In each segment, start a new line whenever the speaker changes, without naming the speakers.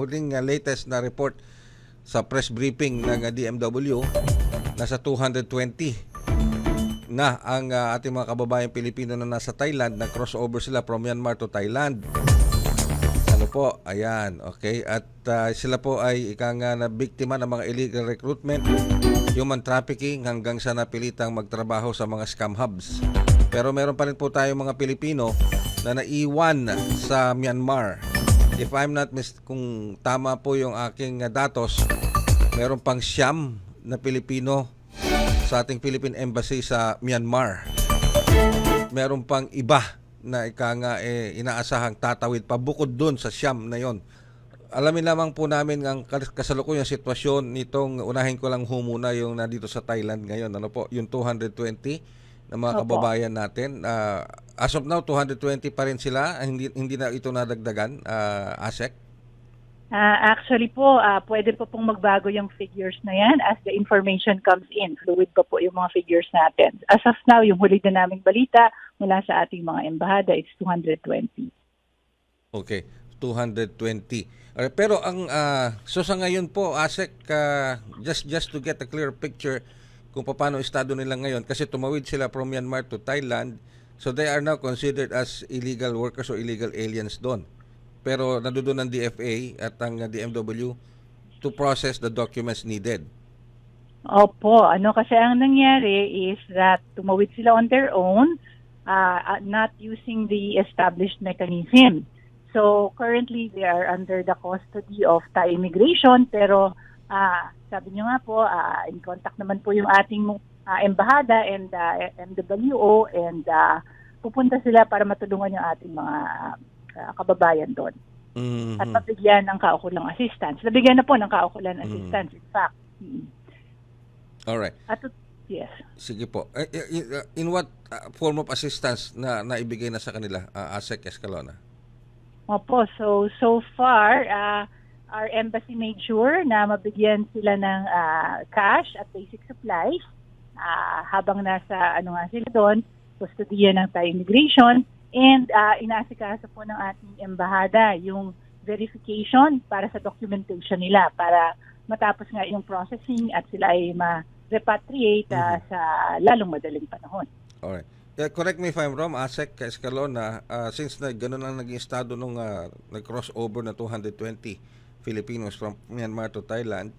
huling uh, latest na report sa press briefing ng uh, DMW, nasa 220 na ang uh, ating mga kababayang Pilipino na nasa Thailand, na crossover sila from Myanmar to Thailand. Ano po, ayan, okay. At uh, sila po ay ika nga na biktima ng mga illegal recruitment, human trafficking hanggang sa napilitang magtrabaho sa mga scam hubs. Pero meron pa rin po tayong mga Pilipino na naiwan sa Myanmar. If I'm not mis kung tama po yung aking uh, datos, meron pang siyam na Pilipino sa ating Philippine Embassy sa Myanmar. Meron pang iba na ika nga eh, inaasahang tatawid pa bukod dun sa siyam na yon. Alamin lamang po namin ang kas- kasalukuyang sitwasyon nitong unahin ko lang ho muna yung nandito sa Thailand ngayon. Ano po, yung 220 na mga
Opo.
kababayan natin. Ah, as of now, 220 pa rin sila. Ah, Hindi, hindi na ito nadagdagan, ah, ASEC.
Ah, actually po, ah, pwede po pong magbago yung figures na yan as the information comes in. Fluid pa po yung mga figures natin. As of now, yung huli na naming balita mula sa ating mga embahada, it's 220.
Okay, 220. Alright, pero ang ah, so sa ngayon po ASEC ah, just just to get a clear picture kung paano estado nila ngayon kasi tumawid sila from Myanmar to Thailand. So they are now considered as illegal workers or illegal aliens doon. Pero nandoon ang DFA at ang DMW to process the documents needed.
Opo, ano kasi ang nangyari is that tumawid sila on their own, ah, not using the established mechanism. So currently they are under the custody of Thai immigration pero ah, sabi niyo nga po, ah, in contact naman po yung ating ah, embahada and ah, MWO and ah, pupunta sila para matulungan yung ating mga ah, kababayan doon at
Mhm.
mabigyan ng kaukulang assistance. Nabigyan na po ng kaukulang
Mm.
assistance in fact. Mm.
Alright.
At yes.
Sige po. Eh, eh, eh, In what form of assistance na naibigay na sa kanila, ah, ASEC Escalona?
Opo, so so far, uh, our embassy made sure na mabigyan sila ng ah, cash at basic supplies ah, habang nasa ano nga sila doon, kustodiya ng Thai immigration and uh, inaasikaso po ng ating embahada yung verification para sa documentation nila para matapos nga yung processing at sila ay ma-repatriate ah, sa lalong madaling panahon.
Alright. Yeah, correct me if I'm wrong, ASEC Escalona, uh, since na ganun ang naging estado nung uh, nag-crossover na 220 Filipinos from Myanmar to Thailand,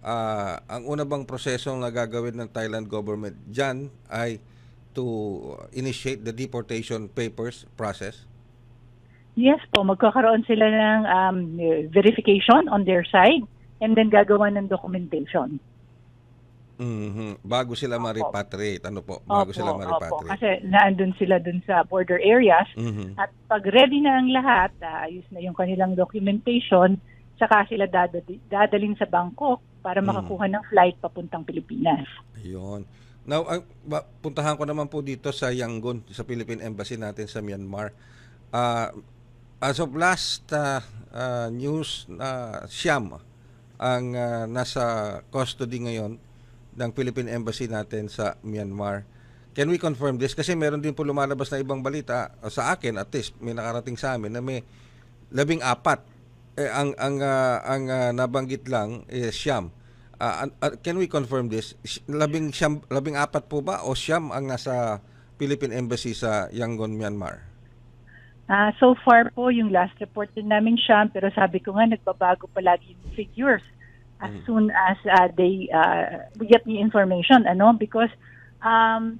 ah, ang una bang proseso na gagawin ng Thailand government dyan ay to initiate the deportation papers process?
Yes po, magkakaroon sila ng um, verification on their side and then gagawa ng documentation.
Mhm. Bago sila ma-repatriate. Ano po? Bago
Opo,
sila
opo.
ma-repatriate.
Kasi naandun sila dun sa border areas
Mhm.
at pag ready na ang lahat, ah, ayos na yung kanilang documentation, saka sila dadalhin sa Bangkok para
Mm.
makakuha ng flight papuntang Pilipinas.
Ayun. Now, ang, puntahan ko naman po dito sa Yangon, sa Philippine Embassy natin sa Myanmar. Ah, as of last ah, ah, news, na siyam ang ah, nasa custody ngayon ng Philippine Embassy natin sa Myanmar. Can we confirm this? Kasi meron din po lumalabas na ibang balita sa akin, at least may nakarating sa amin na may labing apat. Eh, ang ang ah, ang ah, nabanggit lang is siyam. An- ah, can we confirm this? Labing siyam, labing apat po ba o siyam ang nasa Philippine Embassy sa Yangon, Myanmar?
Ah, so far po, yung last report din namin siya, pero sabi ko nga, nagbabago palagi yung figures as
Mm.
soon as ah, they we get the information, ano, because um,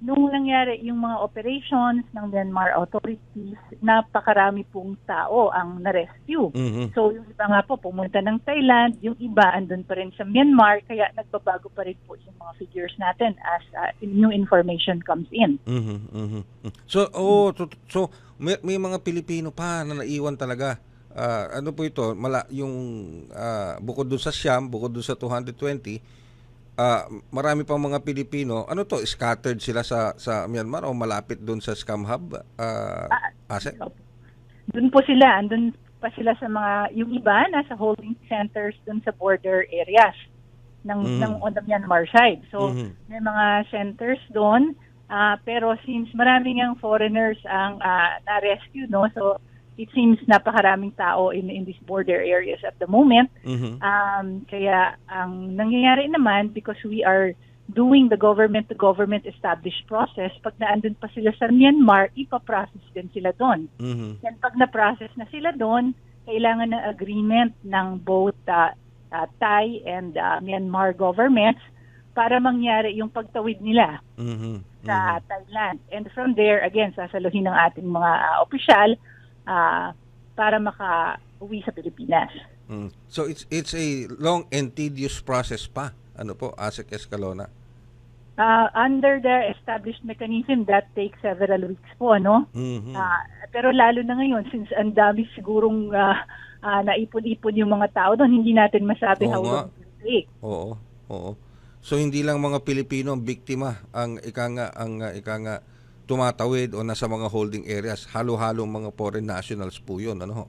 nung nangyari yung mga operations ng Myanmar authorities, napakarami pong tao ang na-rescue.
Mhm.
So yung iba nga po pumunta ng Thailand, yung iba andun pa rin sa Myanmar, kaya nagbabago pa rin po yung mga figures natin as ah, new information comes in.
Mhm, mhm. So, oh, so, so may, may mga Pilipino pa na naiwan talaga. Ah, ano po ito? Mala, yung ah, bukod dun sa Siam, bukod dun sa 220, ah, marami pang mga Pilipino. Ano to? Scattered sila sa sa Myanmar o malapit dun sa scam hub? Ah, Ase?
Doon po sila, andun pa sila sa mga, yung iba nasa holding centers doon sa border areas ng,
Mhm.
ng on the Myanmar side. So,
Mhm.
may mga centers doon, ah, pero since marami ngang foreigners ang ah, na-rescue, no, so it seems napakaraming tao in in these border areas at the moment.
Mhm.
Um, kaya ang nangyayari naman because we are doing the government to government established process, pag naandun pa sila sa Myanmar, ipaprocess din sila doon.
Mhm.
Then pag na-process na sila doon, kailangan ng agreement ng both uh, uh, Thai and uh, Myanmar governments para mangyari yung pagtawid nila
Mhm.
sa Thailand. And from there, again, sasaluhin ng ating mga uh, opisyal uh, para maka-uwi sa Pilipinas.
Mm. So it's it's a long and tedious process pa. Ano po, ASEC Escalona?
Uh, under the established mechanism, that takes several weeks po, ano?
Mhm.
Ah, pero lalo na ngayon, since ang dami sigurong ah, ah, naipon-ipon yung mga tao doon, hindi natin masabi
Oo
how
nga.
long it will take.
Oo. Oo. So hindi lang mga Pilipino ang biktima ang ika nga ang uh, ika nga tumatawid o nasa mga holding areas. Halo-halo mga foreign nationals po 'yun, ano ho?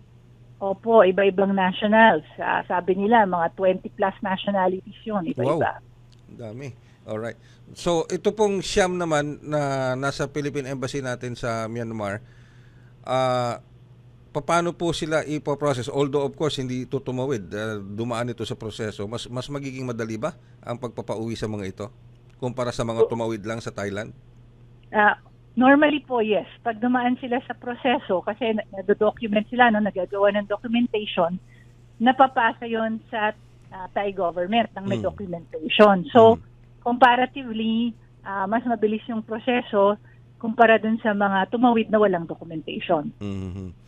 Opo, iba-ibang nationals. Ah, sabi nila, mga 20 plus nationalities yun, iba-iba.
Ang dami. Alright. So ito pong Siam naman na nasa Philippine Embassy natin sa Myanmar. Ah paano po sila ipo-process? Although of course hindi ito tumawid, ah, dumaan ito sa proseso. Mas mas magiging madali ba ang pagpapauwi sa mga ito kumpara sa mga tumawid lang sa Thailand?
Ah, normally po, yes. Pag dumaan sila sa proseso, kasi na- nado-document sila, no, nagagawa ng documentation, napapasa yon sa ah, Thai government ng may
Mm.
documentation. So,
Mm.
comparatively, ah, mas mabilis yung proseso kumpara dun sa mga tumawid na walang documentation.
Mhm.